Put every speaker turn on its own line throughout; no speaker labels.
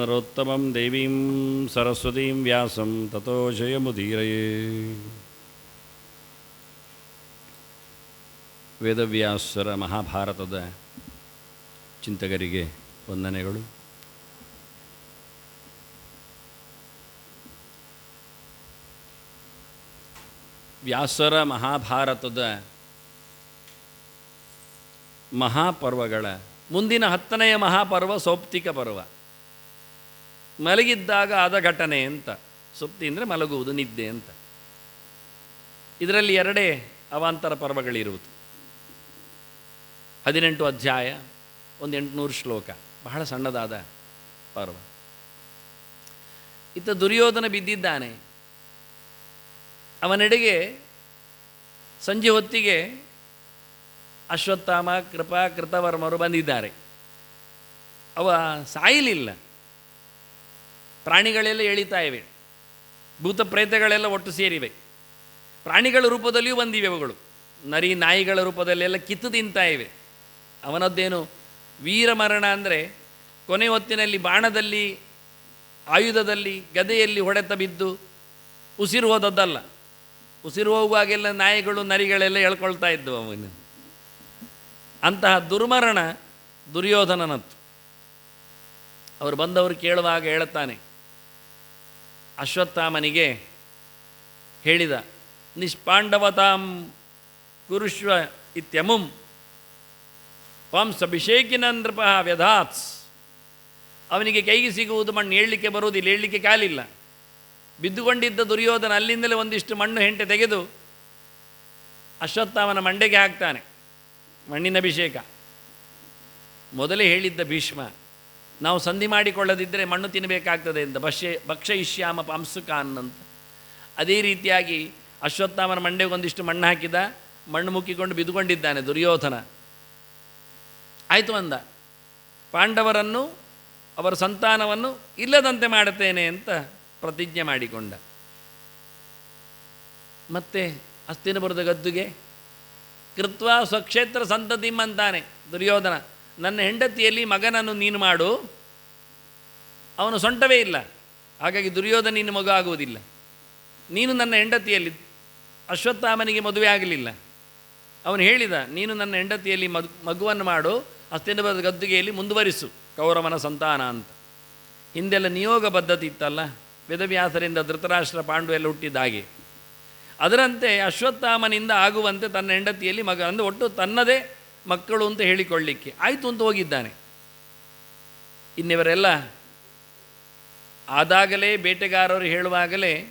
ನರೋತ್ತಮಂ ದೇವೀಂ ಸರಸ್ವತೀಂ ವ್ಯಾಸಂ ತಥೋ ಜಯಮುದೀರಯೇ ವೇದವ್ಯಾಸರ ಮಹಾಭಾರತದ ಚಿಂತಕರಿಗೆ ವಂದನೆಗಳು. ವ್ಯಾಸರ ಮಹಾಭಾರತದ ಮಹಾಪರ್ವಗಳ, ಮುಂದಿನ ಹತ್ತನೆಯ ಮಹಾಪರ್ವ ಸೌಪ್ತಿಕ ಪರ್ವ. ಮಲಗಿದ್ದಾಗ ಆದ ಘಟನೆ ಅಂತ. ಸುಪ್ತಿ ಅಂದರೆ ಮಲಗುವುದು, ನಿದ್ದೆ ಅಂತ. ಇದರಲ್ಲಿ ಎರಡೇ ಅವಾಂತರ ಪರ್ವಗಳಿರುವುದು. ಹದಿನೆಂಟು ಅಧ್ಯಾಯ ಒಂದು ಎಂಟುನೂರು ಶ್ಲೋಕ. ಬಹಳ ಸಣ್ಣದಾದ ಪರ್ವ. ಇತ್ತ ದುರ್ಯೋಧನ ಬಿದ್ದಿದ್ದಾನೆ. ಅವನೆಡೆಗೆ ಸಂಜೆ ಹೊತ್ತಿಗೆ ಅಶ್ವತ್ಥಾಮ, ಕೃಪಾ, ಕೃತವರ್ಮರು ಬಂದಿದ್ದಾರೆ. ಅವ ಸಾಯಲಿಲ್ಲ. ಪ್ರಾಣಿಗಳೆಲ್ಲ ಎಳಿತಾ ಇವೆ. ಭೂತ ಪ್ರೇತಗಳೆಲ್ಲ ಒಟ್ಟು ಸೇರಿವೆ. ಪ್ರಾಣಿಗಳ ರೂಪದಲ್ಲಿಯೂ ಬಂದಿವೆ ಅವುಗಳು. ನರಿ ನಾಯಿಗಳ ರೂಪದಲ್ಲೆಲ್ಲ ಕಿತ್ತು ತಿಂತಾ ಇವೆ. ಅವನದ್ದೇನು ವೀರಮರಣ ಅಂದರೆ ಕೊನೆ ಹೊತ್ತಿನಲ್ಲಿ ಬಾಣದಲ್ಲಿ, ಆಯುಧದಲ್ಲಿ, ಗದೆಯಲ್ಲಿ ಹೊಡೆತ ಬಿದ್ದು ಉಸಿರು ಹೋದದ್ದಲ್ಲ. ಉಸಿರು ಹೋಗುವಾಗೆಲ್ಲ ನಾಯಿಗಳು ನರಿಗಳೆಲ್ಲ ಎಳ್ಕೊಳ್ತಾ ಇದ್ದವು ಅವನು. ಅಂತಹ ದುರ್ಮರಣ ದುರ್ಯೋಧನನತ್ತು ಅವರು ಬಂದವರು ಕೇಳುವಾಗ ಹೇಳುತ್ತಾನೆ, ಅಶ್ವತ್ಥಾಮನಿಗೆ ಹೇಳಿದ, ನಿಷ್ಪಾಂಡವತಾಂ ಕುರುಶ್ವ ಇತ್ಯಮುಂ ವಂಸಭಿಷೇಕಿನ ನೃಪ ವ್ಯಧಾತ್ಸ್. ಅವನಿಗೆ ಕೈಗೆ ಸಿಗುವುದು ಮಣ್ಣು ಹೇಳಲಿಕ್ಕೆ ಬರುವುದಿಲ್ಲ ಹೇಳಲಿಕ್ಕೆ ಕಾಲಿಲ್ಲ. ಬಿದ್ದುಕೊಂಡಿದ್ದ ದುರ್ಯೋಧನ ಅಲ್ಲಿಂದಲೇ ಒಂದಿಷ್ಟು ಮಣ್ಣು ಹೆಂಟೆ ತೆಗೆದು ಅಶ್ವತ್ಥಾಮನ ಮಂಡೆಗೆ ಹಾಕ್ತಾನೆ. ಮಣ್ಣಿನ ಅಭಿಷೇಕ. ಮೊದಲೇ ಹೇಳಿದ್ದ ಭೀಷ್ಮ, ನಾವು ಸಂಧಿ ಮಾಡಿಕೊಳ್ಳದಿದ್ದರೆ ಮಣ್ಣು ತಿನ್ನಬೇಕಾಗ್ತದೆ ಅಂತ, ಭಕ್ಷ್ಯ ಭಕ್ಷಯಿಷ್ಯಾಮ ಪಾಂಸುಕಾನ್ ಅಂತ. ಅದೇ ರೀತಿಯಾಗಿ ಅಶ್ವತ್ಥಾಮನ ಮಂಡೆಗೆ ಒಂದಿಷ್ಟು ಮಣ್ಣು ಹಾಕಿದ, ಮಣ್ಣು ಮುಕ್ಕಿಕೊಂಡು ಬಿದ್ದುಕೊಂಡಿದ್ದಾನೆ ದುರ್ಯೋಧನ. ಆಯಿತು ಅಂದ, ಪಾಂಡವರನ್ನು, ಅವರ ಸಂತಾನವನ್ನು ಇಲ್ಲದಂತೆ ಮಾಡುತ್ತೇನೆ ಅಂತ ಪ್ರತಿಜ್ಞೆ ಮಾಡಿಕೊಂಡ. ಮತ್ತೆ ಅಸ್ತಿನ ಬರೆದ ಗದ್ದುಗೆ ಕೃತ್ವ ಸ್ವಕ್ಷೇತ್ರ ಸಂತತಿಂ ಅಂತಾನೆ ದುರ್ಯೋಧನ. ನನ್ನ ಹೆಂಡತಿಯಲ್ಲಿ ಮಗನನ್ನು ನೀನು ಮಾಡು. ಅವನು ಸೊಂಟವೇ ಇಲ್ಲ. ಹಾಗಾಗಿ ದುರ್ಯೋಧನ ನಿನ್ನ ಮಗು ಆಗುವುದಿಲ್ಲ. ನೀನು ನನ್ನ ಹೆಂಡತಿಯಲ್ಲಿ ಅಶ್ವತ್ಥಾಮನಿಗೆ ಮದುವೆ ಆಗಲಿಲ್ಲ. ಅವನು ಹೇಳಿದ, ನೀನು ನನ್ನ ಹೆಂಡತಿಯಲ್ಲಿ ಮಗು ಮಗುವನ್ನು ಮಾಡು. ಅಸ್ತಿನಬದ ಗದ್ದುಗೆಯಲ್ಲಿ ಮುಂದುವರಿಸು. ಕೌರವನ ಸಂತಾನ ಅಂತ. ಹಿಂದೆಲ್ಲ ನಿಯೋಗ ಪದ್ಧತಿ ಇತ್ತಲ್ಲ? ವೇದವ್ಯಾಸರಿಂದ ಧೃತರಾಷ್ಟ್ರ ಪಾಂಡು ಎಲ್ಲ ಹುಟ್ಟಿದ ಹಾಗೆ. ಅದರಂತೆ ಅಶ್ವತ್ಥಾಮನಿಂದ ಆಗುವಂತೆ ತನ್ನ ಹೆಂಡತಿಯಲ್ಲಿ ಮಗ, ಅಂದರೆ ಒಟ್ಟು ತನ್ನದೇ ಮಕ್ಕಳು ಅಂತ ಹೇಳಿಕೊಳ್ಳಿಕ್ಕೆ. ಆಯಿತು ಅಂತ ಹೋಗಿದ್ದಾನೆ. ಇನ್ನಿವರೆಲ್ಲ ಆದಾಗಲೇ ಬೇಟೆಗಾರರು ಹೇಳುವಾಗಲೇ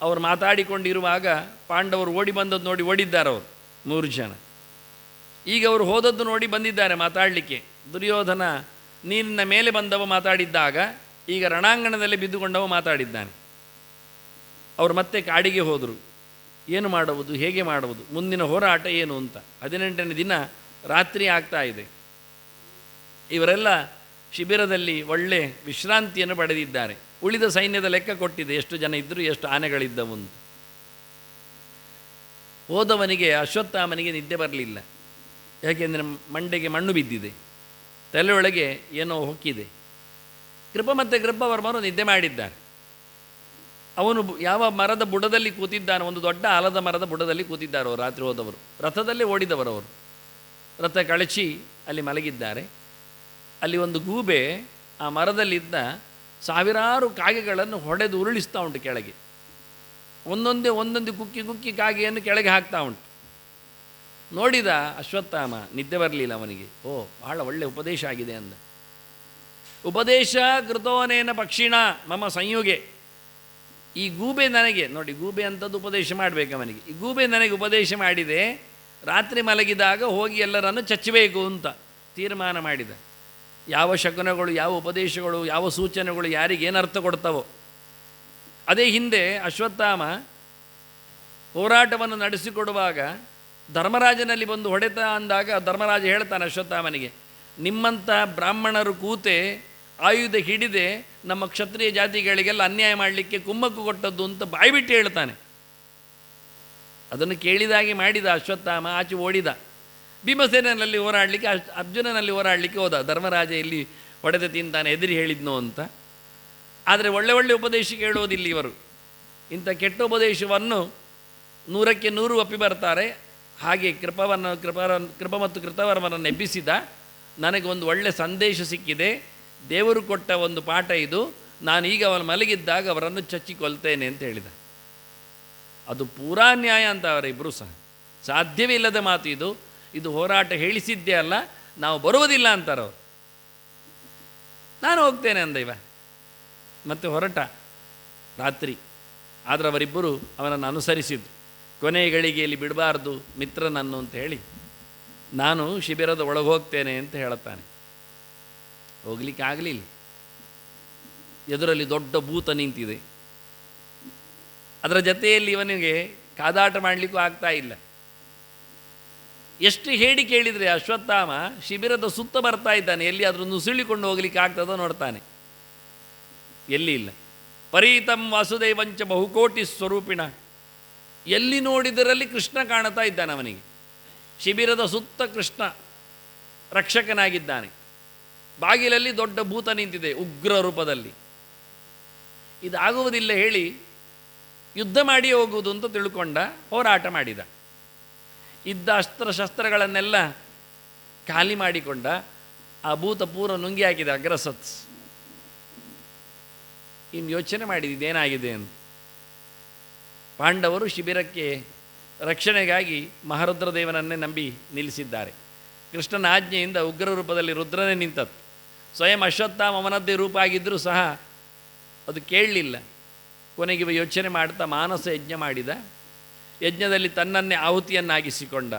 ಅವರು ಮಾತಾಡಿಕೊಂಡಿರುವಾಗ ಪಾಂಡವರು ಓಡಿ ಬಂದದ್ದು ನೋಡಿ ಓಡಿದ್ದಾರೆ ಅವರು ಮೂರು ಜನ. ಈಗ ಅವರು ಹೋದದ್ದು ನೋಡಿ ಬಂದಿದ್ದಾರೆ ಮಾತಾಡಲಿಕ್ಕೆ. ದುರ್ಯೋಧನ ನೀರಿನ ಮೇಲೆ ಬಂದವ ಮಾತಾಡಿದ್ದಾಗ ಈಗ ರಣಾಂಗಣದಲ್ಲಿ ಬಿದ್ದುಕೊಂಡವ ಮಾತಾಡಿದ್ದಾನೆ. ಅವರು ಮತ್ತೆ ಕಾಡಿಗೆ ಹೋದರು. ಏನು ಮಾಡುವುದು, ಹೇಗೆ ಮಾಡುವುದು, ಮುಂದಿನ ಹೋರಾಟ ಏನು ಅಂತ. ಹದಿನೆಂಟನೇ ದಿನ ರಾತ್ರಿ ಆಗ್ತಾ ಇದೆ. ಇವರೆಲ್ಲ ಶಿಬಿರದಲ್ಲಿ ಒಳ್ಳೆ ವಿಶ್ರಾಂತಿಯನ್ನು ಪಡೆದಿದ್ದಾರೆ. ಉಳಿದ ಸೈನ್ಯದ ಲೆಕ್ಕ ಕೊಟ್ಟಿದೆ, ಎಷ್ಟು ಜನ ಇದ್ದರು ಎಷ್ಟು ಆನೆಗಳಿದ್ದವು ಅಂತ. ಹೋದವನಿಗೆ, ಅಶ್ವತ್ಥಾಮನಿಗೆ ನಿದ್ದೆ ಬರಲಿಲ್ಲ. ಯಾಕೆಂದರೆ ಮಂಡೆಗೆ ಮಣ್ಣು ಬಿದ್ದಿದೆ. ತಲೆಯೊಳಗೆ ಏನೋ ಹೊಕ್ಕಿದೆ. ಕೃಪ ಮತ್ತು ಕೃಪವರ್ಮರು ನಿದ್ದೆ ಮಾಡಿದ್ದಾರೆ. ಅವನು ಯಾವ ಮರದ ಬುಡದಲ್ಲಿ ಕೂತಿದ್ದಾನೆ, ಒಂದು ದೊಡ್ಡ ಆಲದ ಮರದ ಬುಡದಲ್ಲಿ ಕೂತಿದ್ದಾರೆ ಅವರು ರಾತ್ರಿ ಹೋದವರು. ರಥದಲ್ಲೇ ಓಡಿದವರು ಅವರು. ರಥ ಕಳಚಿ ಅಲ್ಲಿ ಮಲಗಿದ್ದಾರೆ. ಅಲ್ಲಿ ಒಂದು ಗೂಬೆ ಆ ಮರದಲ್ಲಿದ್ದ ಸಾವಿರಾರು ಕಾಗೆಗಳನ್ನು ಹೊಡೆದು ಉರುಳಿಸ್ತಾ ಉಂಟು ಕೆಳಗೆ. ಒಂದೊಂದೇ ಒಂದೊಂದು ಕುಕ್ಕಿ ಕುಕ್ಕಿ ಕಾಗೆಯನ್ನು ಕೆಳಗೆ ಹಾಕ್ತಾ ಉಂಟು. ನೋಡಿದ ಅಶ್ವತ್ಥಾಮ, ನಿದ್ದೆ ಬರಲಿಲ್ಲ ಅವನಿಗೆ. ಓ, ಬಹಳ ಒಳ್ಳೆ ಉಪದೇಶ ಆಗಿದೆ ಅಂದ. ಉಪದೇಶ ಕೃತೋನೇನ ಪಕ್ಷಿಣ, ಮಮ ಸಂಯುಗೆ. ಈ ಗೂಬೆ ನನಗೆ, ನೋಡಿ ಗೂಬೆ ಅಂಥದ್ದು ಉಪದೇಶ ಮಾಡಬೇಕು ಅವನಿಗೆ. ಈ ಗೂಬೆ ನನಗೆ ಉಪದೇಶ ಮಾಡಿದೆ, ರಾತ್ರಿ ಮಲಗಿದಾಗ ಹೋಗಿ ಎಲ್ಲರನ್ನು ಚಚ್ಚಬೇಕು ಅಂತ ತೀರ್ಮಾನ ಮಾಡಿದ. ಯಾವ ಶಕುನಗಳು, ಯಾವ ಉಪದೇಶಗಳು, ಯಾವ ಸೂಚನೆಗಳು ಯಾರಿಗೆ ಏನು ಅರ್ಥ ಕೊಡ್ತಾವೋ. ಅದೇ ಹಿಂದೆ ಅಶ್ವತ್ಥಾಮ ಹೋರಾಟವನ್ನು ನಡೆಸಿಕೊಡುವಾಗ ಧರ್ಮರಾಜನಲ್ಲಿ ಬಂದು ಹೊಡೆತ ಅಂದಾಗ ಧರ್ಮರಾಜ ಹೇಳ್ತಾನೆ ಅಶ್ವತ್ಥಾಮನಿಗೆ, ನಿಮ್ಮಂಥ ಬ್ರಾಹ್ಮಣರು ಕೂತೆ ಆಯುಧ ಹಿಡಿದೆ ನಮ್ಮ ಕ್ಷತ್ರಿಯ ಜಾತಿಗಳಿಗೆಲ್ಲ ಅನ್ಯಾಯ ಮಾಡಲಿಕ್ಕೆ ಕುಮ್ಮಕ್ಕು ಕೊಟ್ಟದ್ದು ಅಂತ ಬಾಯ್ಬಿಟ್ಟು ಹೇಳ್ತಾನೆ. ಅದನ್ನು ಕೇಳಿದಾಗಿ ಮಾಡಿದ ಅಶ್ವತ್ಥಾಮ, ಆಚೆ ಓಡಿದ. ಭೀಮಸೇನಲ್ಲಿ ಹೋರಾಡಲಿಕ್ಕೆ ಅರ್ಜ್ ಅರ್ಜುನನಲ್ಲಿ ಹೋರಾಡಲಿಕ್ಕೆ ಹೋದ. ಧರ್ಮರಾಜ ಇಲ್ಲಿ ಹೊಡೆದ ತಿಂತಾನೆ, ಎದುರಿ ಹೇಳಿದ್ನೋ ಅಂತ. ಆದರೆ ಒಳ್ಳೆ ಒಳ್ಳೆ ಉಪದೇಶ ಕೇಳೋದಿಲ್ಲ ಇವರು. ಇಂಥ ಕೆಟ್ಟ ಉಪದೇಶವನ್ನು ನೂರಕ್ಕೆ ನೂರು ಒಪ್ಪಿ ಬರ್ತಾರೆ. ಹಾಗೆ ಕೃಪವನ್ನು ಕೃಪರ ಕೃಪ ಮತ್ತು ಕೃತವರ್ಮನನ್ನು ಎಬ್ಬಿಸಿದ. ನನಗೆ ಒಂದು ಒಳ್ಳೆ ಸಂದೇಶ ಸಿಕ್ಕಿದೆ. ದೇವರು ಕೊಟ್ಟ ಒಂದು ಪಾಠ ಇದು ನಾನೀಗ ಅವನು ಮಲಗಿದ್ದಾಗ ಅವರನ್ನು ಚಚ್ಚಿಕೊಳ್ತೇನೆ ಅಂತ ಹೇಳಿದ. ಅದು ಪೂರಾ ನ್ಯಾಯ ಅಂತ ಅವರಿಬ್ಬರು ಸಹ. ಸಾಧ್ಯವೇ ಇಲ್ಲದ ಮಾತು ಇದು. ಇದು ಹೋರಾಟ ಹೇಳಿಸಿದ್ದೇ ಅಲ್ಲ, ನಾವು ಬರುವುದಿಲ್ಲ ಅಂತಾರೆ. ಅವರು ನಾನು ಹೋಗ್ತೇನೆ ಅಂದ ಇವ. ಮತ್ತೆ ಹೊರಟ ರಾತ್ರಿ. ಆದರೆ ಅವರಿಬ್ಬರು ಅವನನ್ನು ಅನುಸರಿಸಿದ್ದು ಕೊನೆಯ ಗಳಿಗೆಯಲ್ಲಿ ಬಿಡಬಾರ್ದು, ಮಿತ್ರನನ್ನು ಅಂತ ಹೇಳಿ. ನಾನು ಶಿಬಿರದ ಒಳಗೆ ಹೋಗ್ತೇನೆ ಅಂತ ಹೇಳುತ್ತಾನೆ. ಹೋಗ್ಲಿಕ್ಕೆ ಆಗಲಿಲ್ಲ ಎದುರಲ್ಲಿ ದೊಡ್ಡ ಭೂತ ನಿಂತಿದೆ. ಅದರ ಜೊತೆಯಲ್ಲಿ ಇವನಿಗೆ ಕಾದಾಟ ಮಾಡಲಿಕ್ಕೂ ಆಗ್ತಾ ಇಲ್ಲ. ಎಷ್ಟು ಹೇಳಿ ಕೇಳಿದರೆ ಅಶ್ವತ್ಥಾಮ ಶಿಬಿರದ ಸುತ್ತ ಬರ್ತಾ ಇದ್ದಾನೆ. ಎಲ್ಲಿ ಅದನ್ನು ನುಸುಳಿಕೊಂಡು ಹೋಗ್ಲಿಕ್ಕೆ ಆಗ್ತದೋ ನೋಡ್ತಾನೆ. ಎಲ್ಲಿ ಇಲ್ಲ. ಪರೀತಂ ವಾಸುದೇವಂಚ ಬಹುಕೋಟಿ ಸ್ವರೂಪಿಣ. ಎಲ್ಲಿ ನೋಡಿದರಲ್ಲಿ ಕೃಷ್ಣ ಕಾಣ್ತಾ ಇದ್ದಾನೆ ಅವನಿಗೆ. ಶಿಬಿರದ ಸುತ್ತ ಕೃಷ್ಣ ರಕ್ಷಕನಾಗಿದ್ದಾನೆ. ಬಾಗಿಲಲ್ಲಿ ದೊಡ್ಡ ಭೂತ ನಿಂತಿದೆ ಉಗ್ರ ರೂಪದಲ್ಲಿ. ಇದಾಗುವುದಿಲ್ಲ ಹೇಳಿ ಯುದ್ಧ ಮಾಡಿ ಹೋಗುವುದು ಅಂತ ತಿಳ್ಕೊಂಡ ಹೋರಾಟ ಮಾಡಿದ. ಇದ್ದ ಅಸ್ತ್ರಶಸ್ತ್ರಗಳನ್ನೆಲ್ಲ ಖಾಲಿ ಮಾಡಿಕೊಂಡ ಆ ಭೂತ ಪೂರ್ವ ನುಂಗಿ ಹಾಕಿದ ಅಗ್ರಸತ್. ಇನ್ನು ಯೋಚನೆ ಮಾಡಿದಿದೇನಾಗಿದೆ ಅಂತ. ಪಾಂಡವರು ಶಿಬಿರಕ್ಕೆ ರಕ್ಷಣೆಗಾಗಿ ಮಹಾರುದ್ರದೇವನನ್ನೇ ನಂಬಿ ನಿಲ್ಲಿಸಿದ್ದಾರೆ. ಕೃಷ್ಣನ ಆಜ್ಞೆಯಿಂದ ಉಗ್ರ ರೂಪದಲ್ಲಿ ರುದ್ರನೇ ನಿಂತದ್ದು. ಸ್ವಯಂ ಅಶ್ವತ್ಥಾಮ ಅವನದ್ದೇ ರೂಪ ಆಗಿದ್ದರೂ ಸಹ ಅದು ಕೇಳಲಿಲ್ಲ. ಕೊನೆಗೆ ಯೋಚನೆ ಮಾಡ್ತಾ ಮಾನಸ ಯಜ್ಞ ಮಾಡಿದ. ಯಜ್ಞದಲ್ಲಿ ತನ್ನನ್ನೇ ಆಹುತಿಯನ್ನಾಗಿಸಿಕೊಂಡ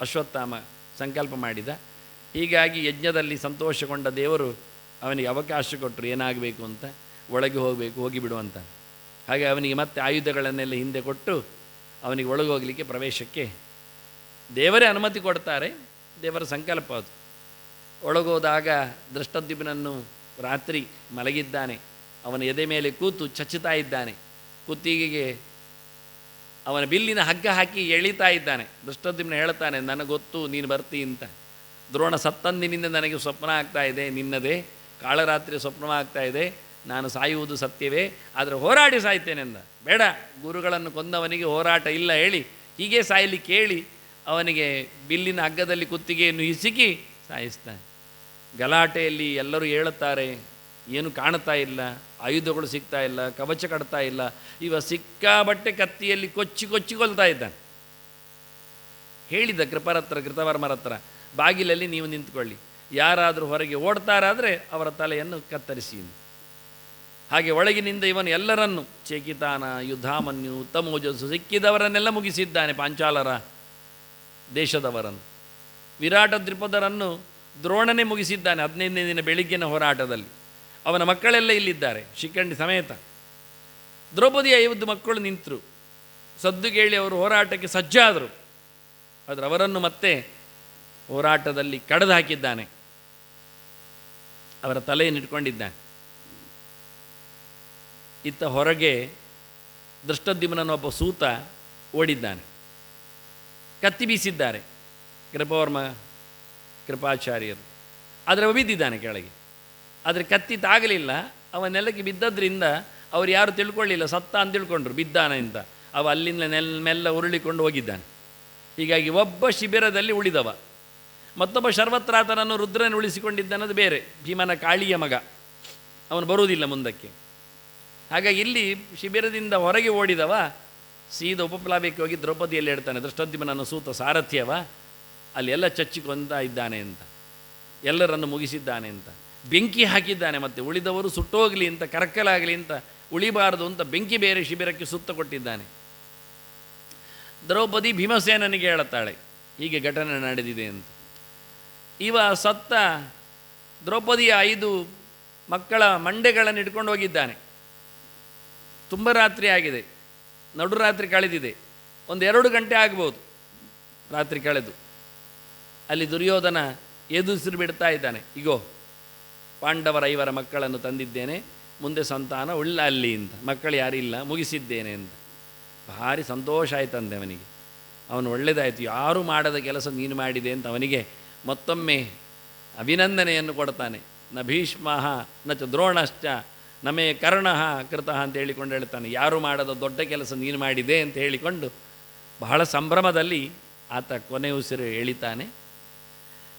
ಅಶ್ವತ್ಥಾಮ ಸಂಕಲ್ಪ ಮಾಡಿದ. ಹೀಗಾಗಿ ಯಜ್ಞದಲ್ಲಿ ಸಂತೋಷಗೊಂಡ ದೇವರು ಅವನಿಗೆ ಅವಕಾಶ ಕೊಟ್ಟರು ಏನಾಗಬೇಕು ಅಂತ, ಒಳಗೆ ಹೋಗಬೇಕು ಹೋಗಿಬಿಡು ಅಂತ. ಹಾಗೆ ಅವನಿಗೆ ಮತ್ತೆ ಆಯುಧಗಳನ್ನೆಲ್ಲ ಹಿಂದೆ ಕೊಟ್ಟು ಅವನಿಗೆ ಒಳಗೆ ಹೋಗಲಿಕ್ಕೆ ಪ್ರವೇಶಕ್ಕೆ ದೇವರೇ ಅನುಮತಿ ಕೊಡ್ತಾರೆ. ದೇವರ ಸಂಕಲ್ಪ ಅದು. ಒಳಗೋದಾಗ ದೃಷ್ಟದ್ಯುಮ್ನನ್ನು ರಾತ್ರಿ ಮಲಗಿದ್ದಾನೆ. ಅವನ ಎದೆ ಮೇಲೆ ಕೂತು ಚಚ್ಚುತ್ತಾ ಇದ್ದಾನೆ. ಕುತ್ತಿಗೆಗೆ ಅವನ ಬಿಲ್ಲಿನ ಹಗ್ಗ ಹಾಕಿ ಎಳಿತಾ ಇದ್ದಾನೆ. ದೃಷ್ಟದ್ಯುಮ್ನ ಹೇಳ್ತಾನೆ, ನನಗೆ ಗೊತ್ತು, ನೀನು ಬರ್ತಿ ಅಂತ. ದ್ರೋಣ ಸತ್ತಂದಿನಿಂದ ನನಗೆ ಸ್ವಪ್ನ ಆಗ್ತಾ ಇದೆ, ನಿನ್ನದೇ. ಕಾಳರಾತ್ರಿ ಸ್ವಪ್ನವಾಗ್ತಾ ಇದೆ. ನಾನು ಸಾಯುವುದು ಸತ್ಯವೇ. ಆದರೆ ಹೋರಾಡಿ ಸಾಯ್ತೇನೆ ಅಂದ. ಬೇಡ, ಗುರುಗಳನ್ನು ಕೊಂದವನಿಗೆ ಹೋರಾಟ ಇಲ್ಲ ಹೇಳಿ. ಹೀಗೆ ಸಾಯಲಿ ಕೇಳಿ ಅವನಿಗೆ ಬಿಲ್ಲಿನ ಹಗ್ಗದಲ್ಲಿ ಕುತ್ತಿಗೆಯನ್ನು ಹಿಸುಕಿ ಸಾಯಿಸ್ತಾನೆ. ಗಲಾಟೆಯಲ್ಲಿ ಎಲ್ಲರೂ ಹೇಳುತ್ತಾರೆ ಏನು ಕಾಣ್ತಾ ಇಲ್ಲ, ಆಯುಧಗಳು ಸಿಗ್ತಾ ಇಲ್ಲ, ಕವಚ ಕಟ್ತಾ ಇಲ್ಲ. ಇವ ಸಿಕ್ಕಾಬಟ್ಟೆ ಕತ್ತಿಯಲ್ಲಿ ಕೊಚ್ಚಿ ಕೊಚ್ಚಿ ಕೊಲ್ತಾ ಇದ್ದಾನೆ. ಹೇಳಿದ ಕೃಪರ ಹತ್ರ ಕೃತವರ್ಮರ ಹತ್ರ ಬಾಗಿಲಲ್ಲಿ ನೀವು ನಿಂತ್ಕೊಳ್ಳಿ. ಯಾರಾದರೂ ಹೊರಗೆ ಓಡ್ತಾರಾದರೆ ಅವರ ತಲೆಯನ್ನು ಕತ್ತರಿಸಿ. ಹಾಗೆ ಒಳಗಿನಿಂದ ಇವನು ಎಲ್ಲರನ್ನು ಚೇಕಿತಾನ, ಯುದ್ಧಾಮನ್ಯು, ಉತ್ತಮೋಜಸ್ಸು ಸಿಕ್ಕಿದವರನ್ನೆಲ್ಲ ಮುಗಿಸಿದ್ದಾನೆ ಪಾಂಚಾಲರ ದೇಶದವರನ್ನು. ವಿರಾಟ ದ್ರಿಪದರನ್ನು ದ್ರೋಣನೇ ಮುಗಿಸಿದ್ದಾನೆ ಹದಿನೈದನೇ ದಿನ ಬೆಳಿಗ್ಗಿನ ಹೋರಾಟದಲ್ಲಿ. ಅವನ ಮಕ್ಕಳೆಲ್ಲ ಇಲ್ಲಿದ್ದಾರೆ, ಶಿಖಂಡಿ ಸಮೇತ. ದ್ರೌಪದಿ ಐವತ್ತು ಮಕ್ಕಳು ನಿಂತರು. ಸದ್ದು ಕೇಳಿ ಅವರು ಹೋರಾಟಕ್ಕೆ ಸಜ್ಜಾದರು. ಆದರೆ ಅವರನ್ನು ಮತ್ತೆ ಹೋರಾಟದಲ್ಲಿ ಕಡದು ಹಾಕಿದ್ದಾನೆ ಅವರ ತಲೆಯನ್ನು ಇಟ್ಕೊಂಡಿದ್ದಾನೆ. ಇತ್ತ ಹೊರಗೆ ದೃಷ್ಟದ್ಯುಮ್ನೊಬ್ಬ ಸೂತ ಓಡಿದ್ದಾನೆ. ಕತ್ತಿ ಬೀಸಿದ್ದಾರೆ. ಕೃಪವರ್ಮ ಕೃಪಾಚಾರ್ಯರು. ಆದರೆ ಅವ ಬಿದ್ದಿದ್ದಾನೆ ಕೆಳಗೆ. ಆದರೆ ಕತ್ತಿ ತಾಗಲಿಲ್ಲ ಅವ ನೆಲಕ್ಕೆ ಬಿದ್ದದ್ರಿಂದ ಅವ್ರು ಯಾರು ತಿಳ್ಕೊಳ್ಳಿಲ್ಲ, ಸತ್ತ ಅಂತ ತಿಳ್ಕೊಂಡ್ರು, ಬಿದ್ದಾನೆ ಅಂತ. ಅವ ಅಲ್ಲಿಂದ ನೆಲ್, ಮೆಲ್ಲ ಉರುಳಿಕೊಂಡು ಹೋಗಿದ್ದಾನೆ. ಹೀಗಾಗಿ ಒಬ್ಬ ಶಿಬಿರದಲ್ಲಿ ಉಳಿದವ. ಮತ್ತೊಬ್ಬ ಶರ್ವತ್ರಾತನನ್ನು ರುದ್ರನ ಉಳಿಸಿಕೊಂಡಿದ್ದಾನದು ಬೇರೆ, ಭೀಮನ ಕಾಳಿಯ ಮಗ. ಅವನು ಬರುವುದಿಲ್ಲ ಮುಂದಕ್ಕೆ. ಹಾಗಾಗಿ ಇಲ್ಲಿ ಶಿಬಿರದಿಂದ ಹೊರಗೆ ಓಡಿದವ, ಸೀದ ಉಪಪ್ಲಾವಕ್ಕೆ ಹೋಗಿ ದ್ರೌಪದಿಯಲ್ಲಿ ಹೇಳ್ತಾನೆ, ದೃಷ್ಟೋದ್ಯಮನನ್ನು ಸೂತ ಸಾರಥ್ಯವ ಅಲ್ಲಿ ಎಲ್ಲ ಚಚ್ಚಿಕೊಂತ ಇದ್ದಾನೆ ಅಂತ. ಎಲ್ಲರನ್ನು ಮುಗಿಸಿದ್ದಾನೆ ಅಂತ. ಬೆಂಕಿ ಹಾಕಿದ್ದಾನೆ ಮತ್ತು ಉಳಿದವರು ಸುಟ್ಟೋಗಲಿ ಅಂತ, ಕರಕಲಾಗಲಿ ಅಂತ, ಉಳಿಬಾರದು ಅಂತ ಬೆಂಕಿ ಬೇರೆ ಶಿಬಿರಕ್ಕೆ ಸುತ್ತ ಕೊಟ್ಟಿದ್ದಾನೆ. ದ್ರೌಪದಿ ಭೀಮಸೇನನಿಗೆ ಹೇಳುತ್ತಾಳೆ, ಹೀಗೆ ಘಟನೆ ನಡೆದಿದೆ ಅಂತ. ಇವ ಸತ್ತ ದ್ರೌಪದಿಯ ಐದು ಮಕ್ಕಳ ಮಂಡೆಗಳನ್ನು ಇಟ್ಕೊಂಡು ಹೋಗಿದ್ದಾನೆ. ತುಂಬ ರಾತ್ರಿ ಆಗಿದೆ. ನಡುರಾತ್ರಿ ಕಳೆದಿದೆ. ಒಂದು ಎರಡು ಗಂಟೆ ಆಗ್ಬೋದು ರಾತ್ರಿ ಕಳೆದು. ಅಲ್ಲಿ ದುರ್ಯೋಧನ ಎದುರಿಸಿರು ಬಿಡ್ತಾ ಇದ್ದಾನೆ. ಇಗೋ, ಪಾಂಡವರ ಐವರ ಮಕ್ಕಳನ್ನು ತಂದಿದ್ದೇನೆ. ಮುಂದೆ ಸಂತಾನ ಉಳ್ಳ ಅಲ್ಲಿ ಅಂತ. ಮಕ್ಕಳು ಯಾರಿಲ್ಲ ಮುಗಿಸಿದ್ದೇನೆ ಅಂತ. ಭಾರಿ ಸಂತೋಷ ಆಯ್ತಂದೆ ಅವನಿಗೆ. ಅವನು ಒಳ್ಳೆಯದಾಯಿತು ಯಾರು ಮಾಡದ ಕೆಲಸ ನೀನು ಮಾಡಿದೆ ಅಂತ ಅವನಿಗೆ ಮತ್ತೊಮ್ಮೆ ಅಭಿನಂದನೆಯನ್ನು ಕೊಡ್ತಾನೆ. ನ ಭೀಷ್ಮ, ನ ಚ ದ್ರೋಣಶ್ಚ ನಮೇ ಕರ್ಣ ಕೃತ ಅಂತ ಹೇಳಿಕೊಂಡು ಹೇಳ್ತಾನೆ. ಯಾರು ಮಾಡದ ದೊಡ್ಡ ಕೆಲಸ ನೀನು ಮಾಡಿದೆ ಅಂತ ಹೇಳಿಕೊಂಡು ಬಹಳ ಸಂಭ್ರಮದಲ್ಲಿ ಆತ ಕೊನೆ ಉಸಿರು ಎಳಿತಾನೆ.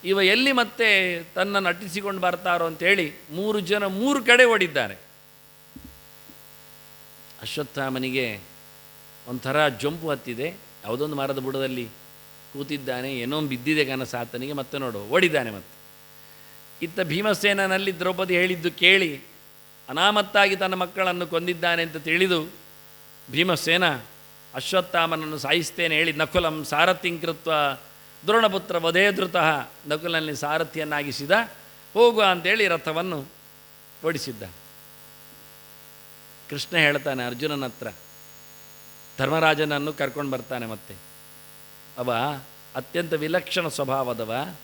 ಇವ ಎಲ್ಲಿ ಮತ್ತೆ ತನ್ನ ನಟಿಸಿಕೊಂಡು ಬರ್ತಾರೋ ಅಂತೇಳಿ ಮೂರು ಜನ ಮೂರು ಕಡೆ ಓಡಿದ್ದಾರೆ. ಅಶ್ವತ್ಥಾಮನಿಗೆ ಒಂಥರ ಜಂಪು ಹತ್ತಿದೆ. ಯಾವುದೊಂದು ಮರದ ಬುಡದಲ್ಲಿ ಕೂತಿದ್ದಾನೆ, ಏನೋ ಬಿದ್ದಿದೆ ಕನಸು ಆತನಿಗೆ, ಮತ್ತೆ ನೋಡು, ಓಡಿದ್ದಾನೆ ಮತ್ತೆ. ಇತ್ತ ಭೀಮಸೇನಲ್ಲಿ ದ್ರೌಪದಿ ಹೇಳಿದ್ದು ಕೇಳಿ, ಅನಾಮತ್ತಾಗಿ ತನ್ನ ಮಕ್ಕಳನ್ನು ಕೊಂದಿದ್ದಾನೆ ಅಂತ ತಿಳಿದು ಭೀಮಸೇನ ಅಶ್ವತ್ಥಾಮನನ್ನು ಸಾಯಿಸ್ತೇನೆ ಹೇಳಿ ನಕುಲಂ ಸಾರಥಿಂಕೃತ್ವ ದ್ರೋಣಪುತ್ರ ವಧೇಧೃತಃ ನಕುಲನಲ್ಲಿ ಸಾರಥಿಯನ್ನಾಗಿಸಿದ ಹೋಗುವ ಅಂತೇಳಿ ರಥವನ್ನು ಓಡಿಸಿದ್ದ. ಕೃಷ್ಣ ಹೇಳ್ತಾನೆ ಅರ್ಜುನನ ಹತ್ರ ಧರ್ಮರಾಜನನ್ನು ಕರ್ಕೊಂಡು ಬರ್ತಾನೆ ಮತ್ತೆ. ಅವ ಅತ್ಯಂತ ವಿಲಕ್ಷಣ ಸ್ವಭಾವದವ,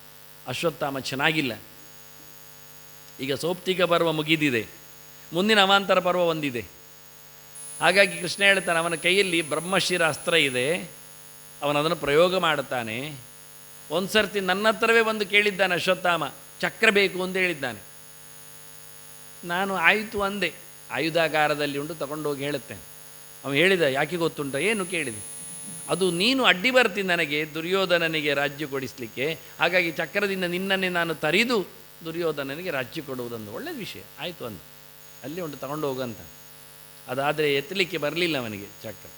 ಅಶ್ವತ್ಥಾಮ ಚೆನ್ನಾಗಿಲ್ಲ. ಈಗ ಸೌಪ್ತಿಕ ಪರ್ವ ಮುಗಿದಿದೆ. ಮುಂದಿನ ಅವಾಂತರ ಪರ್ವ ಒಂದಿದೆ. ಹಾಗಾಗಿ ಕೃಷ್ಣ ಹೇಳ್ತಾನೆ, ಅವನ ಕೈಯಲ್ಲಿ ಬ್ರಹ್ಮಶಿರ ಅಸ್ತ್ರ ಇದೆ. ಅವನದನ್ನು ಪ್ರಯೋಗ ಮಾಡುತ್ತಾನೆ. ಒಂದು ಸರ್ತಿ ನನ್ನ ಹತ್ರವೇ ಬಂದು ಕೇಳಿದ್ದಾನೆ ಅಶ್ವತ್ಥಾಮ, ಚಕ್ರ ಬೇಕು ಅಂತ ಹೇಳಿದ್ದಾನೆ. ನಾನು ಆಯಿತು ಅಂದೆ. ಆಯುಧಾಗಾರದಲ್ಲಿ ಉಂಟು, ತಗೊಂಡೋಗಿ ಹೇಳುತ್ತೇನೆ. ಅವನು ಹೇಳಿದ, ಯಾಕೆ ಗೊತ್ತುಂಟ? ಏನು? ಕೇಳಿದೆ. ಅದು ನೀನು ಅಡ್ಡಿ ಬರ್ತಿ ನನಗೆ, ದುರ್ಯೋಧನನಿಗೆ ರಾಜ್ಯ ಕೊಡಿಸಲಿಕ್ಕೆ. ಹಾಗಾಗಿ ಚಕ್ರದಿಂದ ನಿನ್ನನ್ನೇ ನಾನು ತರಿದು ದುರ್ಯೋಧನನಿಗೆ ರಾಜ್ಯ ಕೊಡುವುದೊಂದು. ಒಳ್ಳೆಯ ವಿಷಯ. ಆಯಿತು ಅಂದ. ಅಲ್ಲಿ ಉಂಟು ತಗೊಂಡು ಹೋಗಂತ ಅದಾದರೆ ಎತ್ತಲಿಕ್ಕೆ ಬರಲಿಲ್ಲ ಅವನಿಗೆ ಚಕ್ರ.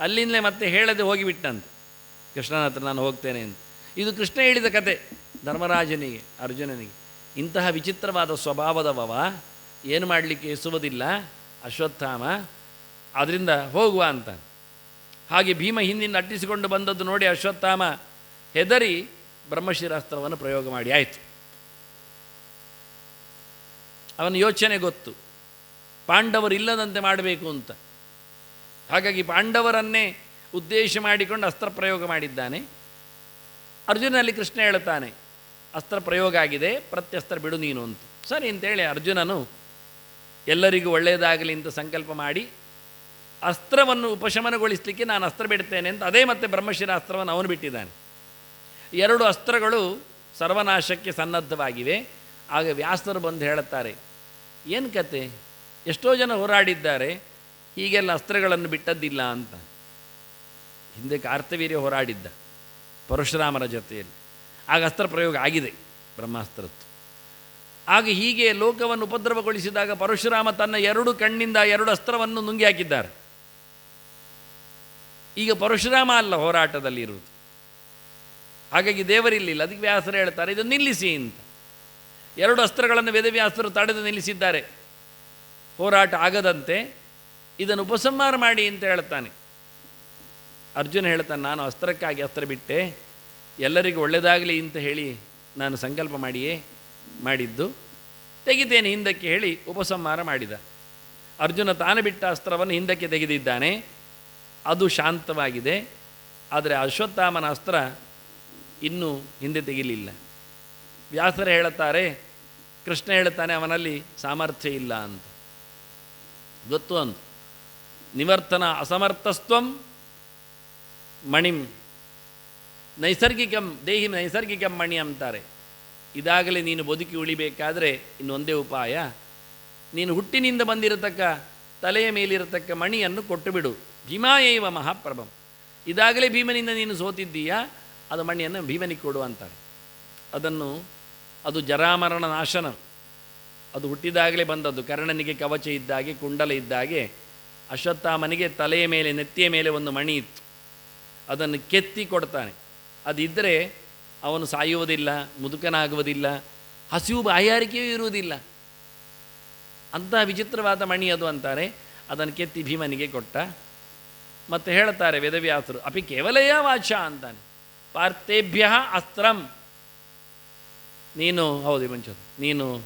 ಅಲ್ಲಿಂದಲೇ ಮತ್ತೆ ಹೇಳದೆ ಹೋಗಿಬಿಟ್ಟಂತೆ ಕೃಷ್ಣನ ಹತ್ರ ನಾನು ಹೋಗ್ತೇನೆ ಅಂತ. ಇದು ಕೃಷ್ಣ ಹೇಳಿದ ಕತೆ. ಧರ್ಮರಾಜನಿಗೆ, ಅರ್ಜುನನಿಗೆ. ಇಂತಹ ವಿಚಿತ್ರವಾದ ಸ್ವಭಾವದವವ ಏನು ಮಾಡಲಿಕ್ಕೆ ಎಸುವುದಿಲ್ಲ ಅಶ್ವತ್ಥಾಮ ಅದರಿಂದ ಹೋಗುವ ಅಂತ ಹಾಗೆ ಭೀಮ ಹಿಂದಿಂದ ಅಟ್ಟಿಸಿಕೊಂಡು ಬಂದದ್ದು ನೋಡಿ ಅಶ್ವತ್ಥಾಮ ಹೆದರಿ ಬ್ರಹ್ಮಶಿರಾಸ್ತ್ರವನ್ನು ಪ್ರಯೋಗ ಮಾಡಿ. ಆಯಿತು. ಅವನ ಯೋಚನೆ ಗೊತ್ತು. ಪಾಂಡವರು ಇಲ್ಲದಂತೆ ಮಾಡಬೇಕು ಅಂತ. ಹಾಗಾಗಿ ಪಾಂಡವರನ್ನೇ ಉದ್ದೇಶ ಮಾಡಿಕೊಂಡು ಅಸ್ತ್ರ ಪ್ರಯೋಗ ಮಾಡಿದ್ದಾನೆ. ಅರ್ಜುನಲ್ಲಿ ಕೃಷ್ಣ ಹೇಳ್ತಾನೆ ಅಸ್ತ್ರ ಪ್ರಯೋಗ ಆಗಿದೆ, ಪ್ರತ್ಯಸ್ತ್ರ ಬಿಡು ನೀನು ಅಂತ. ಸರಿ ಅಂತೇಳಿ ಅರ್ಜುನನು, ಎಲ್ಲರಿಗೂ ಒಳ್ಳೆಯದಾಗಲಿ ಅಂತ ಸಂಕಲ್ಪ ಮಾಡಿ, ಅಸ್ತ್ರವನ್ನು ಉಪಶಮನಗೊಳಿಸಲಿಕ್ಕೆ ನಾನು ಅಸ್ತ್ರ ಬಿಡ್ತೇನೆ ಅಂತ ಅದೇ ಮತ್ತೆ ಬ್ರಹ್ಮಶಿರ ಅಸ್ತ್ರವನ್ನು ಅವನು ಬಿಟ್ಟಿದ್ದಾನೆ. ಎರಡು ಅಸ್ತ್ರಗಳು ಸರ್ವನಾಶಕ್ಕೆ ಸನ್ನದ್ಧವಾಗಿವೆ. ಆಗ ವ್ಯಾಸರು ಬಂದು ಹೇಳುತ್ತಾರೆ, ಏನು ಕತೆ? ಎಷ್ಟೋ ಜನ ಹೋರಾಡಿದ್ದಾರೆ, ಹೀಗೆಲ್ಲ ಅಸ್ತ್ರಗಳನ್ನು ಬಿಟ್ಟದ್ದಿಲ್ಲ ಅಂತ. ಹಿಂದೆ ಕಾರ್ತವೀರ್ಯ ಹೋರಾಡಿದ್ದ. ಪರಶುರಾಮರ ಜೊತೆಯಲ್ಲಿ. ಆಗ ಅಸ್ತ್ರ ಪ್ರಯೋಗ ಆಗಿದೆ ಬ್ರಹ್ಮಾಸ್ತ್ರದ್ದು. ಆಗ ಹೀಗೆ ಲೋಕವನ್ನು ಉಪದ್ರವಗೊಳಿಸಿದಾಗ ಪರಶುರಾಮ ತನ್ನ ಎರಡು ಕಣ್ಣಿಂದ ಎರಡು ಅಸ್ತ್ರವನ್ನು ನುಂಗಿ ಹಾಕಿದ್ದಾರೆ. ಈಗ ಪರಶುರಾಮ ಅಲ್ಲ ಹೋರಾಟದಲ್ಲಿ ಇರುವುದು. ಹಾಗಾಗಿ ದೇವರಿಲ್ಲಿಲ್ಲ. ಅದಕ್ಕೆ ವ್ಯಾಸರು ಹೇಳ್ತಾರೆ, ಇದು ನಿಲ್ಲಿಸಿ ಅಂತ. ಎರಡು ಅಸ್ತ್ರಗಳನ್ನು ವೇದವ್ಯಾಸರು ತಡೆದು ನಿಲ್ಲಿಸಿದ್ದಾರೆ. ಹೋರಾಟ ಆಗದಂತೆ ಇದನ್ನು ಉಪಸಂಹಾರ ಮಾಡಿ ಅಂತ ಹೇಳ್ತಾನೆ. ಅರ್ಜುನ ಹೇಳ್ತಾನೆ, ನಾನು ಅಸ್ತ್ರಕ್ಕಾಗಿ ಅಸ್ತ್ರ ಬಿಟ್ಟೆ. ಎಲ್ಲರಿಗೂ ಒಳ್ಳೆಯದಾಗಲಿ ಅಂತ ಹೇಳಿ ನಾನು ಸಂಕಲ್ಪ ಮಾಡಿಯೇ, ಮಾಡಿದ್ದು. ತೆಗಿತೇನೆ, ಹಿಂದಕ್ಕೆ ಹೇಳಿ ಉಪಸಂಹಾರ ಮಾಡಿದ. ಅರ್ಜುನ ತಾನು ಬಿಟ್ಟ ಅಸ್ತ್ರವನ್ನು ಹಿಂದಕ್ಕೆ ತೆಗೆದಿದ್ದಾನೆ. ಅದು ಶಾಂತವಾಗಿದೆ. ಆದರೆ ಅಶ್ವತ್ಥಾಮನ ಅಸ್ತ್ರ ಇನ್ನೂ ಹಿಂದೆ ತೆಗಿಲಿಲ್ಲ. ವ್ಯಾಸರು ಹೇಳುತ್ತಾರೆ, ಕೃಷ್ಣ ಹೇಳುತ್ತಾನೆ, ಅವನಲ್ಲಿ ಸಾಮರ್ಥ್ಯ ಇಲ್ಲ ಅಂತ. ಗೊತ್ತು ಅಂತ. ನಿವರ್ತನ ಅಸಮರ್ಥಸ್ತ್ವಂ ಮಣಿಂ ನೈಸರ್ಗಿಕಂ, ದೇಹಿ ನೈಸರ್ಗಿಕಂ ಮಣಿ ಅಂತಾರೆ. ಇದಾಗಲೇ ನೀನು ಬದುಕಿ ಉಳಿಬೇಕಾದರೆ ಇನ್ನೊಂದೇ ಉಪಾಯ. ನೀನು ಹುಟ್ಟಿನಿಂದ ಬಂದಿರತಕ್ಕ, ತಲೆಯ ಮೇಲಿರತಕ್ಕ ಮಣಿಯನ್ನು ಕೊಟ್ಟು ಬಿಡು ಭೀಮಾಯೈವ ಮಹಾಪ್ರಭಂ. ಇದಾಗಲೇ ಭೀಮನಿಂದ ನೀನು ಸೋತಿದ್ದೀಯಾ? ಅದು ಮಣಿಯನ್ನು ಭೀಮನಿಗೆ ಕೊಡು ಅಂತಾರೆ. ಅದನ್ನು, ಅದು ಜರಾಮರಣ ನಾಶನ. ಅದು ಹುಟ್ಟಿದಾಗಲೇ ಬಂದದ್ದು. ಕರ್ಣನಿಗೆ ಕವಚ ಇದ್ದಾಗೆ, ಕುಂಡಲ ಇದ್ದಾಗೆ, ಅಶ್ವತ್ಥಾಮನಿಗೆ ತಲೆಯ ಮೇಲೆ, ನೆತ್ತಿಯ ಮೇಲೆ ಒಂದು ಮಣಿ ಇತ್ತು. ಅದನ್ನು ಕೆತ್ತಿ ಕೊಡ್ತಾನೆ. ಅದಿದ್ದರೆ ಅವನು ಸಾಯುವುದಿಲ್ಲ, ಮುದುಕನಾಗುವುದಿಲ್ಲ, ಹಸಿವು ಬಾಯಾರಿಕೆಯೂ ಇರುವುದಿಲ್ಲ. ಅಂತಹ ವಿಚಿತ್ರವಾದ ಮಣಿ ಅದು ಅಂತಾರೆ. ಅದನ್ನು ಕೆತ್ತಿ ಭೀಮನಿಗೆ ಕೊಟ್ಟ. ಮತ್ತು ಹೇಳ್ತಾರೆ ವೇದವ್ಯಾಸರು, ಅಪಿ ಕೇವಲಯ ವಾಚ ಅಂತಾನೆ. ಪಾರ್ಥೇಭ್ಯ ಅಸ್ತ್ರಂ. ನೀನು, ಹೌದು ಮಂಚದು ನೀನು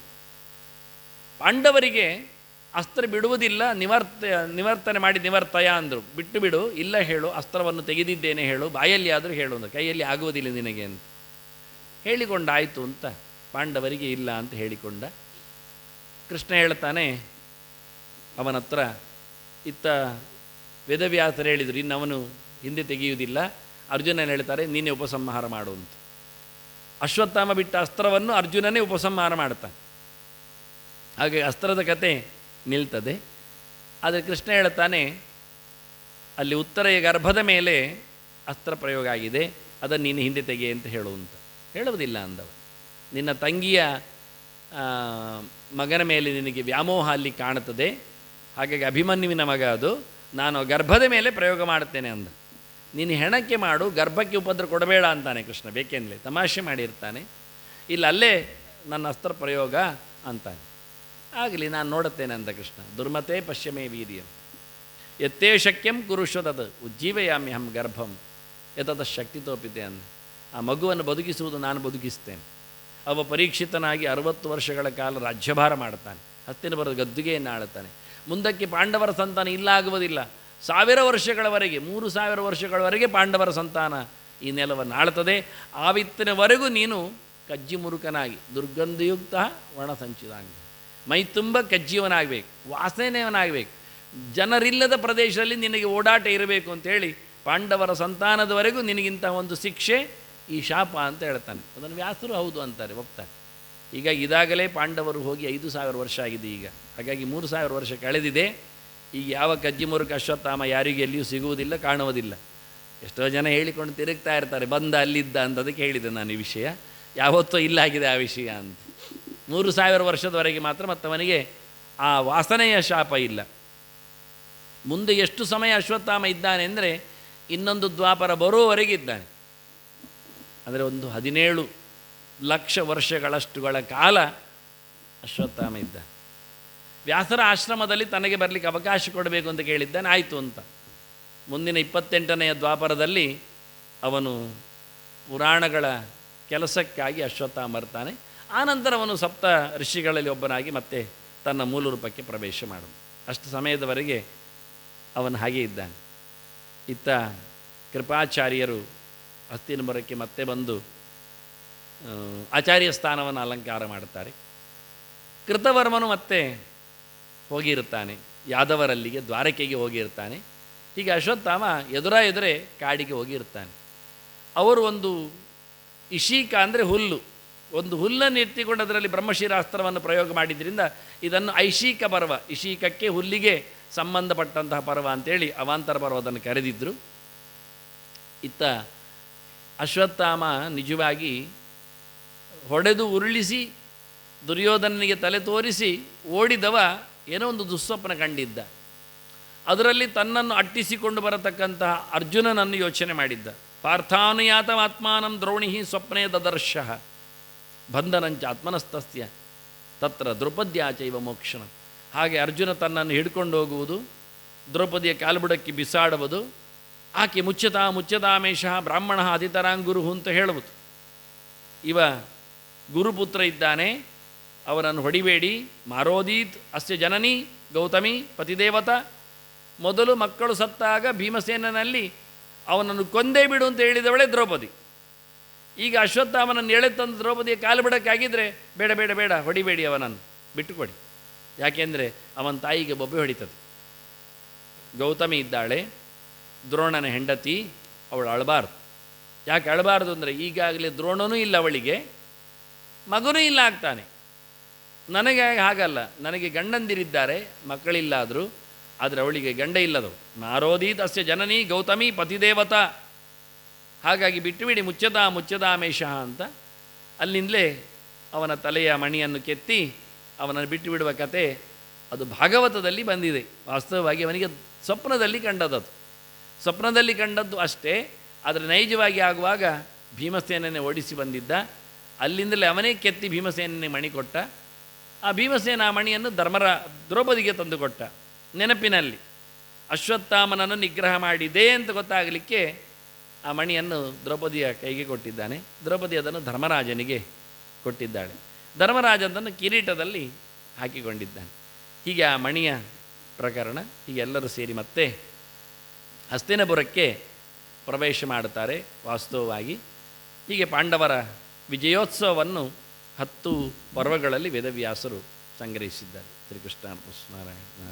ಪಾಂಡವರಿಗೆ ಅಸ್ತ್ರ ಬಿಡುವುದಿಲ್ಲ, ನಿವರ್ತ, ನಿವರ್ತನೆ ಮಾಡಿ ನಿವರ್ತಯ ಅಂದರು. ಬಿಟ್ಟು ಬಿಡು, ಇಲ್ಲ ಹೇಳು, ಅಸ್ತ್ರವನ್ನು ತೆಗೆದಿದ್ದೇನೆ ಹೇಳು, ಬಾಯಲ್ಲಿ ಆದರೂ ಹೇಳು ಅಂದರು. ಕೈಯಲ್ಲಿ ಆಗುವುದಿಲ್ಲ ನಿನಗೆ ಅಂತ. ಹೇಳಿಕೊಂಡಾಯಿತು ಅಂತ ಪಾಂಡವರಿಗೆ ಇಲ್ಲ ಅಂತ ಹೇಳಿಕೊಂಡ. ಕೃಷ್ಣ ಹೇಳ್ತಾನೆ, ಅವನ ಹತ್ರ, ಇತ್ತ ವೇದವ್ಯಾಸರು ಹೇಳಿದರು, ಇನ್ನು ಅವನು ಹಿಂದೆ ತೆಗೆಯುವುದಿಲ್ಲ. ಅರ್ಜುನನ ಹೇಳ್ತಾರೆ, ನೀನೇ ಉಪಸಂಹಾರ ಮಾಡು ಅಂತ. ಅಶ್ವತ್ಥಾಮ ಬಿಟ್ಟ ಅಸ್ತ್ರವನ್ನು ಅರ್ಜುನನೇ ಉಪಸಂಹಾರ ಮಾಡ್ತಾನೆ. ಹಾಗೆ ಅಸ್ತ್ರದ ಕತೆ ನಿಲ್ತದೆ. ಆದರೆ ಕೃಷ್ಣ ಹೇಳ್ತಾನೆ, ಅಲ್ಲಿ ಉತ್ತರೆಯ ಗರ್ಭದ ಮೇಲೆ ಅಸ್ತ್ರ ಪ್ರಯೋಗ ಆಗಿದೆ, ಅದನ್ನು ನೀನು ಹಿಂದೆ ತೆಗೆ ಅಂತ ಹೇಳುವಂತ ಹೇಳುವುದಿಲ್ಲ ಅಂದವ. ನಿನ್ನ ತಂಗಿಯ ಮಗನ ಮೇಲೆ ನಿನಗೆ ವ್ಯಾಮೋಹ ಅಲ್ಲಿ ಕಾಣುತ್ತದೆ. ಹಾಗಾಗಿ ಅಭಿಮನ್ಯುವಿನ ಮಗ ಅದು. ನಾನು ಗರ್ಭದ ಮೇಲೆ ಪ್ರಯೋಗ ಮಾಡುತ್ತೇನೆ ಅಂದ. ನೀನು ಹೆಣಕ್ಕೆ ಮಾಡು, ಗರ್ಭಕ್ಕೆ ಉಪದ್ರ ಕೊಡಬೇಡ ಅಂತಾನೆ ಕೃಷ್ಣ. ಬೇಕೆಂದಲೇ ತಮಾಷೆ ಮಾಡಿರ್ತಾನೆ. ಇಲ್ಲ, ಅಲ್ಲೇ ನನ್ನ ಅಸ್ತ್ರ ಪ್ರಯೋಗ ಅಂತಾನೆ. ಆಗಲಿ, ನಾನು ನೋಡುತ್ತೇನೆ ಅಂದ ಕೃಷ್ಣ. ದುರ್ಮತೆ ಪಶ್ಯಮೇ ವೀರ್ಯಂ. ಎತ್ತೇ ಶಕ್ಯಂ ಕುರುಷದದ ಉಜ್ಜೀವಯಾಮಿ ಹಂ ಗರ್ಭಂ. ಎತ್ತದ ಶಕ್ತಿ ತೋಪಿದೆ ಅಂದ. ಆ ಮಗುವನ್ನು ಬದುಕಿಸುವುದು ನಾನು ಬದುಕಿಸ್ತೇನೆ. ಅವ ಪರೀಕ್ಷಿತನಾಗಿ ಅರವತ್ತು ವರ್ಷಗಳ ಕಾಲ ರಾಜ್ಯಭಾರ ಮಾಡುತ್ತಾನೆ ಹತ್ತಿನ ಬರೋದು ಗದ್ದುಗೆಯನ್ನು ಆಳುತ್ತಾನೆ. ಮುಂದಕ್ಕೆ ಪಾಂಡವರ ಸಂತಾನ ಇಲ್ಲ ಆಗುವುದಿಲ್ಲ. ಸಾವಿರ ವರ್ಷಗಳವರೆಗೆ, ಮೂರು ಸಾವಿರ ವರ್ಷಗಳವರೆಗೆ ಪಾಂಡವರ ಸಂತಾನ ಈ ನೆಲವನ್ನು ಆಳುತ್ತದೆ. ಆವಿತ್ತಿನವರೆಗೂ ನೀನು ಕಜ್ಜಿ ಮುರುಕನಾಗಿ, ದುರ್ಗಂಧಯುಕ್ತ ಒಣ ಸಂಚಿದಾಂಗ ಮೈ ತುಂಬ ಕಜ್ಜಿಯವನಾಗಬೇಕು, ವಾಸನೆಯವನಾಗಬೇಕು. ಜನರಿಲ್ಲದ ಪ್ರದೇಶದಲ್ಲಿ ನಿನಗೆ ಓಡಾಟ ಇರಬೇಕು ಅಂತೇಳಿ ಪಾಂಡವರ ಸಂತಾನದವರೆಗೂ ನಿನಗಿಂತ ಒಂದು ಶಿಕ್ಷೆ ಈ ಶಾಪ ಅಂತ ಹೇಳ್ತಾನೆ. ಅದನ್ನು ವ್ಯಾಸರು ಹೌದು ಅಂತಾರೆ, ಒಪ್ತಾರೆ. ಈಗ ಇದಾಗಲೇ ಪಾಂಡವರು ಹೋಗಿ ಐದು ಸಾವಿರ ವರ್ಷ ಆಗಿದೆ ಈಗ. ಹಾಗಾಗಿ ಮೂರು ಸಾವಿರ ವರ್ಷ ಕಳೆದಿದೆ. ಈಗ ಯಾವ ಕಜ್ಜಿ ಮುರುಕ ಅಶ್ವತ್ಥಾಮ ಯಾರಿಗೂ ಎಲ್ಲಿಯೂ ಸಿಗುವುದಿಲ್ಲ, ಕಾಣುವುದಿಲ್ಲ. ಎಷ್ಟೋ ಜನ ಹೇಳಿಕೊಂಡು ತಿರುಗ್ತಾ ಇರ್ತಾರೆ, ಬಂದ ಅಲ್ಲಿದ್ದ ಅಂತ ಅದಕ್ಕೆ ಹೇಳಿದೆ ನಾನು ಈ ವಿಷಯ. ಯಾವತ್ತೂ ಇಲ್ಲಾಗಿದೆ ಆ ವಿಷಯ ಅಂತ. ಮೂರು ಸಾವಿರ ವರ್ಷದವರೆಗೆ ಮಾತ್ರ ಮತ್ತವನಿಗೆ ಆ ವಾಸನೆಯ ಶಾಪ ಇಲ್ಲ. ಮುಂದೆ ಎಷ್ಟು ಸಮಯ ಅಶ್ವತ್ಥಾಮ ಇದ್ದಾನೆ ಅಂದರೆ ಇನ್ನೊಂದು ದ್ವಾಪರ ಬರುವವರೆಗೆ ಇದ್ದಾನೆ. ಅಂದರೆ ಒಂದು ಹದಿನೇಳು ಲಕ್ಷ ವರ್ಷಗಳಷ್ಟುಗಳ ಕಾಲ ಅಶ್ವತ್ಥಾಮ ಇದ್ದ. ವ್ಯಾಸರ ಆಶ್ರಮದಲ್ಲಿ ತನಗೆ ಬರಲಿಕ್ಕೆ ಅವಕಾಶ ಕೊಡಬೇಕು ಅಂತ ಕೇಳಿದ್ದಾನೆ, ಆಯಿತು ಅಂತ. ಮುಂದಿನ ಇಪ್ಪತ್ತೆಂಟನೆಯ ದ್ವಾಪರದಲ್ಲಿ ಅವನು ಪುರಾಣಗಳ ಕೆಲಸಕ್ಕಾಗಿ ಅಶ್ವತ್ಥಾಮ ಬರ್ತಾನೆ. ಆನಂತರ ಅವನು ಸಪ್ತ ಋಷಿಗಳಲ್ಲಿ ಒಬ್ಬನಾಗಿ ಮತ್ತೆ ತನ್ನ ಮೂಲ ರೂಪಕ್ಕೆ ಪ್ರವೇಶ ಮಾಡು ಅಷ್ಟು ಸಮಯದವರೆಗೆ ಅವನು ಹಾಗೆ ಇದ್ದಾನೆ. ಇತ್ತ ಕೃಪಾಚಾರ್ಯರು ಹಸ್ತಿನಬರಕ್ಕೆ ಮತ್ತೆ ಬಂದು ಆಚಾರ್ಯ ಸ್ಥಾನವನ್ನು ಅಲಂಕಾರ ಮಾಡುತ್ತಾರೆ. ಕೃತವರ್ಮನು ಮತ್ತೆ ಹೋಗಿರುತ್ತಾನೆ. ಯಾದವರಲ್ಲಿಗೆ, ದ್ವಾರಕೆಗೆ ಹೋಗಿರ್ತಾನೆ ಹೀಗೆ ಅಶ್ವತ್ಥಾಮ ಎದುರ ಎದುರೇ ಕಾಡಿಗೆ ಹೋಗಿರ್ತಾನೆ ಅವರು ಒಂದು ಇಶೀಕ ಅಂದರೆ ಹುಲ್ಲು. ಒಂದು ಹುಲ್ಲನ್ನು ಎತ್ತಿಕೊಂಡು ಅದರಲ್ಲಿ ಬ್ರಹ್ಮಶಿರಾಸ್ತ್ರವನ್ನು ಪ್ರಯೋಗ ಮಾಡಿದ್ದರಿಂದ ಇದನ್ನು ಐಶೀಕ ಪರ್ವ ಇಶೀಕಕ್ಕೆ ಹುಲ್ಲಿಗೆ ಸಂಬಂಧಪಟ್ಟಂತಹ ಪರ್ವ ಅಂತೇಳಿ ಅವಾಂತರ ಪರ್ವದನ್ನು ಕರೆದಿದ್ದರು ಇತ್ತ ಅಶ್ವತ್ಥಾಮ ನಿಜವಾಗಿ ಹೊಡೆದು ಉರುಳಿಸಿ, ದುರ್ಯೋಧನನಿಗೆ ತಲೆ ತೋರಿಸಿ ಓಡಿದವ ಏನೋ ಒಂದು ದುಸ್ವಪ್ನ ಕಂಡಿದ್ದ. ಅದರಲ್ಲಿ ತನ್ನನ್ನು ಅಟ್ಟಿಸಿಕೊಂಡು ಬರತಕ್ಕಂತಹ ಅರ್ಜುನನನ್ನು ಯೋಚನೆ ಮಾಡಿದ್ದ. ಪಾರ್ಥಾನುಯಾತಮಾತ್ಮಾನಂ ದ್ರೋಣಿ ಸ್ವಪ್ನೇ ದದರ್ಶ ಬಂಧನಂಚ ಆತ್ಮನಸ್ತಸ್ಯ, ತತ್ರ ದ್ರೌಪದ್ಯಾಚೈವ ಮೋಕ್ಷಣ ಹಾಗೆ ಅರ್ಜುನ ತನ್ನನ್ನು ಹಿಡ್ಕೊಂಡು ಹೋಗುವುದು, ದ್ರೌಪದಿಯ ಕಾಲ್ಬುಡಕ್ಕೆ ಬಿಸಾಡುವುದು, ಆಕೆ ಮುಚ್ಚತಾ ಮುಚ್ಚತಾಮೇಶ ಬ್ರಾಹ್ಮಣ ಅದಿತರಾಂಗುರು ಅಂತ ಹೇಳುವುದು. ಇವ ಗುರುಪುತ್ರ ಇದ್ದಾನೆ, ಅವನನ್ನು ಹೊಡಿಬೇಡಿ, ಮಾರೋದೀತ್ ಅಸ್ಯ ಜನನಿ, ಗೌತಮಿ, ಪತಿದೇವತ. ಮೊದಲು ಮಕ್ಕಳು ಸತ್ತಾಗ ಭೀಮಸೇನಲ್ಲಿ ಅವನನ್ನು ಕೊಂದೇ ಬಿಡು ಅಂತ ಹೇಳಿದವಳೆ ದ್ರೌಪದಿ. ಈಗ ಅಶ್ವತ್ಥಾಮನನ್ನು ಎಳೆತಂದು ದ್ರೌಪದಿಯ ಕಾಲು ಬಿಡೋಕ್ಕಾಗಿದ್ದರೆ ಬೇಡ ಬೇಡ ಬೇಡ, ಹೊಡಿಬೇಡಿ ಅವನನ್ನು. ಬಿಟ್ಟುಕೊಡಿ. ಯಾಕೆಂದರೆ ಅವನ ತಾಯಿಗೆ ಬೊಬ್ಬೆ ಹೊಡಿತದೆ. ಗೌತಮಿ ಇದ್ದಾಳೆ, ದ್ರೋಣನ ಹೆಂಡತಿ, ಅವಳು ಅಳಬಾರ್ದು. ಯಾಕೆ ಅಳಬಾರ್ದು ಅಂದರೆ ಈಗಾಗಲೇ ದ್ರೋಣನೂ ಇಲ್ಲ ಅವಳಿಗೆ, ಮಗನೂ ಇಲ್ಲ ಆಗ್ತಾನೆ. ನನಗೆ ಹಾಗಲ್ಲ, ನನಗೆ ಗಂಡಂದಿರಿದ್ದಾರೆ, ಮಕ್ಕಳಿಲ್ಲಾದರೂ, ಆದರೆ ಅವಳಿಗೆ ಗಂಡ ಇಲ್ಲದವು ನಾರೋದಿ ತಸ್ಯ ಜನನಿ ಗೌತಮಿ ಪತಿದೇವತಾ. ಹಾಗಾಗಿ ಬಿಟ್ಟುಬಿಡಿ ಮುಚ್ಚದ ಮುಚ್ಚದಾಮೇಶ ಅಂತ. ಅಲ್ಲಿಂದಲೇ ಅವನ ತಲೆಯ ಮಣಿಯನ್ನು ಕೆತ್ತಿ ಅವನನ್ನು ಬಿಟ್ಟು ಬಿಡುವ ಕತೆ ಅದು ಭಾಗವತದಲ್ಲಿ ಬಂದಿದೆ. ವಾಸ್ತವವಾಗಿ ಅವನಿಗೆ ಸ್ವಪ್ನದಲ್ಲಿ ಕಂಡದ್ದು. ಸ್ವಪ್ನದಲ್ಲಿ ಕಂಡದ್ದು ಅಷ್ಟೇ, ಆದರೆ ನೈಜವಾಗಿ ಆಗುವಾಗ ಭೀಮಸೇನನ್ನೇ ಓಡಿಸಿ ಬಂದಿದ್ದ. ಅಲ್ಲಿಂದಲೇ ಅವನೇ ಕೆತ್ತಿ ಭೀಮಸೇನನ್ನೇ ಮಣಿ ಕೊಟ್ಟ. ಆ ಭೀಮಸೇನ ಆ ಮಣಿಯನ್ನು ಧರ್ಮರ ದ್ರೌಪದಿಗೆ ತಂದುಕೊಟ್ಟ ನೆನಪಿನಲ್ಲಿ ಅಶ್ವತ್ಥಾಮನನ್ನು ನಿಗ್ರಹ ಮಾಡಿದೆ ಅಂತ ಗೊತ್ತಾಗಲಿಕ್ಕೆ ಆ ಮಣಿಯನ್ನು ದ್ರೌಪದಿಯ ಕೈಗೆ ಕೊಟ್ಟಿದ್ದಾನೆ. ದ್ರೌಪದಿ ಅದನ್ನು ಧರ್ಮರಾಜನಿಗೆ ಕೊಟ್ಟಿದ್ದಾಳೆ. ಧರ್ಮರಾಜ ಅದನ್ನು ಕಿರೀಟದಲ್ಲಿ ಹಾಕಿಕೊಂಡಿದ್ದಾನೆ. ಹೀಗೆ ಆ ಮಣಿಯ ಪ್ರಕರಣ ಹೀಗೆ ಎಲ್ಲರೂ ಸೇರಿ ಮತ್ತೆ ಹಸ್ತಿನಪುರಕ್ಕೆ ಪ್ರವೇಶ ಮಾಡುತ್ತಾರೆ ವಾಸ್ತವವಾಗಿ. ಹೀಗೆ ಪಾಂಡವರ ವಿಜಯೋತ್ಸವವನ್ನು ಹತ್ತು ಪರ್ವಗಳಲ್ಲಿ ವೇದವ್ಯಾಸರು ಸಂಗ್ರಹಿಸಿದ್ದಾರೆ. ಶ್ರೀಕೃಷ್ಣ ನಾರಾಯಣ